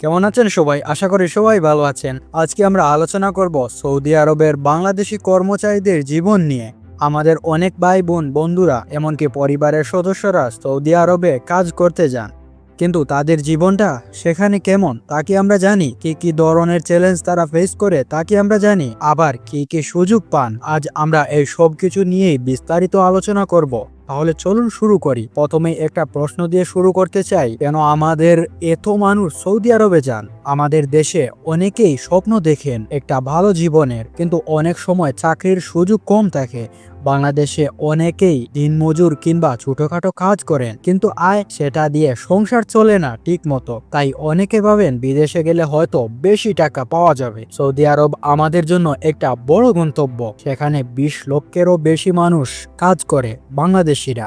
কেমন আছেন সবাই? আশা করি সবাই ভালো আছেন। আজকে আমরা আলোচনা করব সৌদি আরবের বাংলাদেশি কর্মচারীদের জীবন নিয়ে। আমাদের অনেক ভাই বোন, বন্ধুরা, এমনকি পরিবারের সদস্যরা সৌদি আরবে কাজ করতে যান। কিন্তু তাদের জীবনটা সেখানে কেমন, তা কি আমরা জানি? কি কি ধরনের চ্যালেঞ্জ তারা ফেস করে, তা কি আমরা জানি? আবার কি কি সুযোগ পান? আজ আমরা এই সব কিছু নিয়েই বিস্তারিত আলোচনা করব। তাহলে চলুন শুরু করি। প্রথমে একটা প্রশ্ন দিয়ে শুরু করতে চাই, কেন আমাদের এত মানুষ সৌদি আরবে যান? আমাদের দেশে অনেকেই স্বপ্ন দেখেন একটা ভালো জীবনের, কিন্তু অনেক সময় চাকরির সুযোগ কম থাকে। বাংলাদেশে অনেকেই দিনমজুর কিংবা ছোটখাটো কাজ করেন, কিন্তু আয় সেটা দিয়ে সংসার চলে না ঠিক মতো তাই অনেকে ভাবেন বিদেশে গেলে হয়তো বেশি টাকা পাওয়া যাবে। সৌদি আরব আমাদের জন্য একটা বড় গন্তব্য। সেখানে বিশ লক্ষেরও বেশি মানুষ কাজ করে বাংলাদেশিরা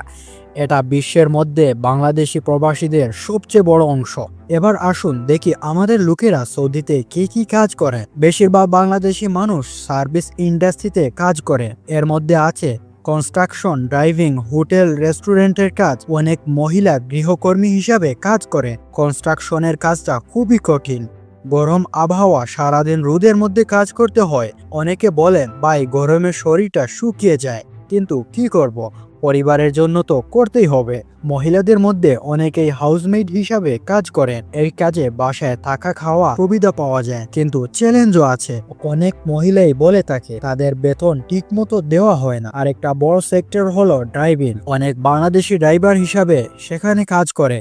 এটা বিশ্বের মধ্যে বাংলাদেশি প্রবাসীদের সবচেয়ে বড় অংশ। এবার আসুন দেখি আমাদের লোকেরা সৌদিতে কি কি কাজ করে। বেশিরভাগ বাংলাদেশি মানুষ সার্ভিস ইন্ডাস্ট্রিতে কাজ করে। এর মধ্যে আছে কনস্ট্রাকশন, ড্রাইভিং, হোটেল, রেস্টুরেন্টের কাজ। অনেক মহিলা গৃহকর্মী হিসাবে কাজ করে। কনস্ট্রাকশনের কাজটা খুবই কঠিন। গরম আবহাওয়া সারাদিন রোদের মধ্যে কাজ করতে হয়। অনেকে বলেন ভাই গরমে শরীরটা শুকিয়ে যায়। কিন্তু কি করব? পরিবারের জন্য তো করতেই হবে। মহিলাদের মধ্যে অনেকেই হাউসমেট হিসাবে কাজ করেন। এই কাজে বাসায় থাকা খাওয়া সুবিধা পাওয়া যায়, কিন্তু চ্যালেঞ্জও আছে। অনেক মহিলাই বলে থাকে, তাদের বেতন ঠিকমতো দেওয়া হয় না। আরেকটা বড় সেক্টর হলো ড্রাইভিং অনেক বাংলাদেশি ড্রাইভার হিসাবে সেখানে কাজ করে।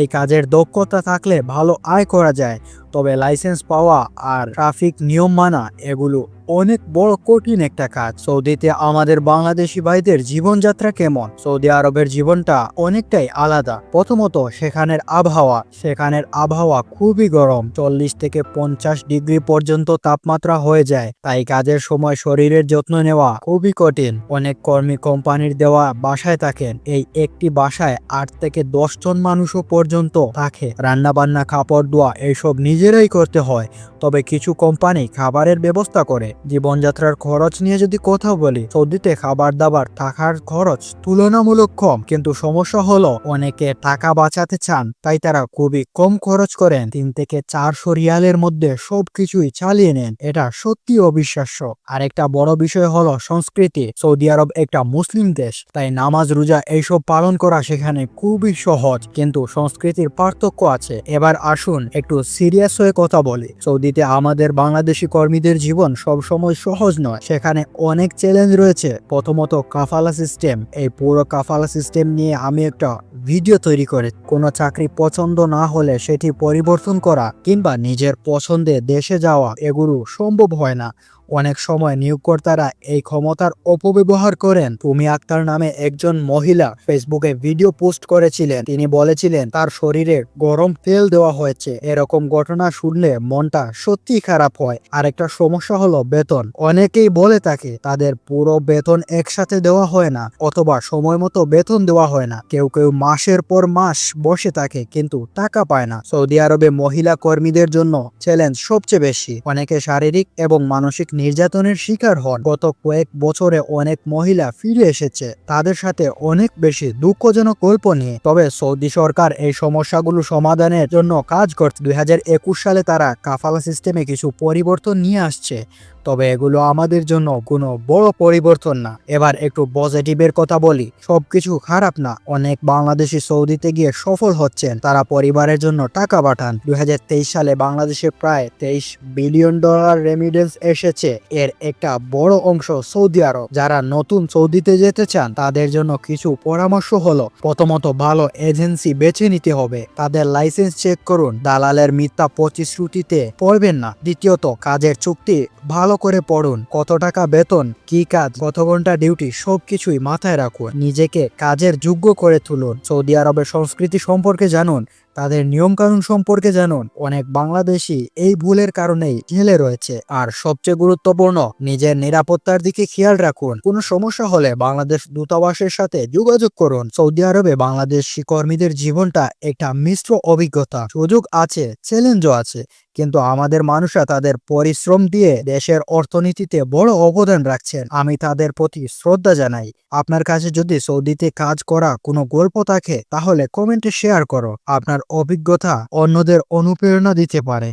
এই কাজের দক্ষতা থাকলে ভালো আয় করা যায়, তবে লাইসেন্স পাওয়া আর ট্রাফিক নিয়ম মানা, এগুলো অনেক বড় কঠিন একটা কাজ। সৌদিতে আমাদের বাংলাদেশি ভাইদের জীবনযাত্রা কেমন? সৌদি আরবের জীবনটা অনেকটাই আলাদা। প্রথমত সেখানের আবহাওয়া। সেখানের আবহাওয়া খুবই গরম। চল্লিশ থেকে পঞ্চাশ ডিগ্রি পর্যন্ত তাপমাত্রা হয়ে যায়। তাই কাজের সময় শরীরের যত্ন নেওয়া খুবই কঠিন। অনেক কর্মী কোম্পানির দেওয়া বাসায় থাকেন। এই একটি বাসায় আট থেকে দশ জন মানুষও পর্যন্ত থাকে। রান্না বান্না কাপড় ধোয়া এইসব নিজেরাই করতে হয়। তবে কিছু কোম্পানি খাবারের ব্যবস্থা করে। জীবনযাত্রার খরচ নিয়ে যদি কথা বলি, সৌদিতে খাবার দাবার থাকার খরচ তুলনামূলক কম। কিন্তু সমস্যা হলো, অনেকে টাকা বাঁচাতে চান, তাই তারা খুবই কম খরচ করেন। তিন থেকে চারশো রিয়ালের মধ্যে সবকিছুই চালিয়ে নেন, এটা সত্যি অবিশ্বাস্য। আরেকটা বড় বিষয় হলো সংস্কৃতি। সৌদি আরব একটা মুসলিম দেশ, তাই নামাজ, রোজা এইসব পালন করা সেখানে খুবই সহজ, কিন্তু সংস্কৃতির পার্থক্য আছে। এবার আসুন একটু সিরিয়াস হয়ে কথা বলি। সৌদিতে আমাদের বাংলাদেশি কর্মীদের জীবন সবসময় সহজ নয়, সেখানে অনেক চ্যালেঞ্জ রয়েছে। প্রথমত কাফালা সিস্টেম এই পুরো কাফালা সিস্টেম নিয়ে আমি একটা ভিডিও তৈরি করে। কোনো চাকরি পছন্দ না হলে সেটি পরিবর্তন করা কিংবা নিজের পছন্দে দেশে যাওয়া এগুলো সম্ভব হয় না। অনেক সময় নিয়োগকর্তারা এই ক্ষমতার অপব্যবহার করেন। তুমি আক্তার নামে একজন মহিলা ফেসবুকে ভিডিও পোস্ট করেছিলেন। তিনি বলেছিলেন, তার শরীরে গরম তেল দেওয়া হয়েছে। এরকম ঘটনা শুনলে মনটা সত্যি খারাপ হয়। আরেকটা সমস্যা হলো বেতন। অনেকেই বলে থাকে, তাদের পুরো বেতন একসাথে দেওয়া হয় না অথবা সময় মতো বেতন দেওয়া হয় না। কেউ কেউ মাসের পর মাস বসে থাকে কিন্তু টাকা পায় না। সৌদি আরবে মহিলা কর্মীদের জন্য চ্যালেঞ্জ সবচেয়ে বেশি। অনেকে শারীরিক এবং মানসিক নির্যাতনের শিকার হন। গত কয়েক বছরে অনেক মহিলা ফিরে এসেছে। তাদের সাথে অনেক বেশি দুঃখজনক গল্প নিয়ে। তবে সৌদি সরকার এই সমস্যাগুলো সমাধানের জন্য কাজ করছে। দু হাজার একুশ সালে তারা কাফালা সিস্টেমে কিছু পরিবর্তন নিয়ে আসছে। তবে এগুলো আমাদের জন্য কোনো বড় পরিবর্তন না। এবার একটু পজিটিভের কথা বলি। সবকিছু খারাপ না। অনেক বাংলাদেশি সৌদিতে গিয়ে সফল হচ্ছেন। তারা পরিবারের জন্য টাকা পাঠান। দুই হাজার তেইশ সালে বাংলাদেশে প্রায় তেইশ বিলিয়ন ডলার রেমিডেন্স এসেছে। এর একটা বড় অংশ সৌদি আরব। যারা নতুন সৌদিতে যেতে চান, তাদের জন্য কিছু পরামর্শ হলো, প্রথমত ভালো এজেন্সি বেছে নিতে হবে। তাদের লাইসেন্স চেক করুন, দালালের মিথ্যা প্রতিশ্রুতিতে পড়বেন না। দ্বিতীয়ত, কাজের চুক্তি ভালো করে পড়ুন, কত টাকা বেতন, কি কাজ, কত ঘণ্টা ডিউটি, সবকিছুই মাথায় রাখুন। নিজেকে কাজের যোগ্য করে তুলুন। সৌদি আরবের সংস্কৃতি সম্পর্কে জানুন তাদের নিয়মকানুন সম্পর্কে জানুন। অনেক বাংলাদেশি এই ভুলের কারণেই জেলে রয়েছে। আর সবচেয়ে গুরুত্বপূর্ণ, নিজের নিরাপত্তার দিকে খেয়াল রাখুন। কোনো সমস্যা হলে বাংলাদেশ দূতাবাসের সাথে যোগাযোগ করুন। সৌদি আরবে বাংলাদেশি কর্মীদের জীবনটা একটা মিশ্র অভিজ্ঞতা। সুযোগ আছে, চ্যালেঞ্জও আছে। কিন্তু আমাদের মানুষরা তাদের পরিশ্রম দিয়ে দেশের অর্থনীতিতে বড় অবদান রাখছেন। আমি তাদের প্রতি শ্রদ্ধা জানাই। আপনার কাছে যদি সৌদিতে কাজ করা কোনো গল্প থাকে, তাহলে কমেন্টে শেয়ার করো। আপনার অভিজ্ঞতা অন্যদের অনুপ্রেরণা দিতে পারে।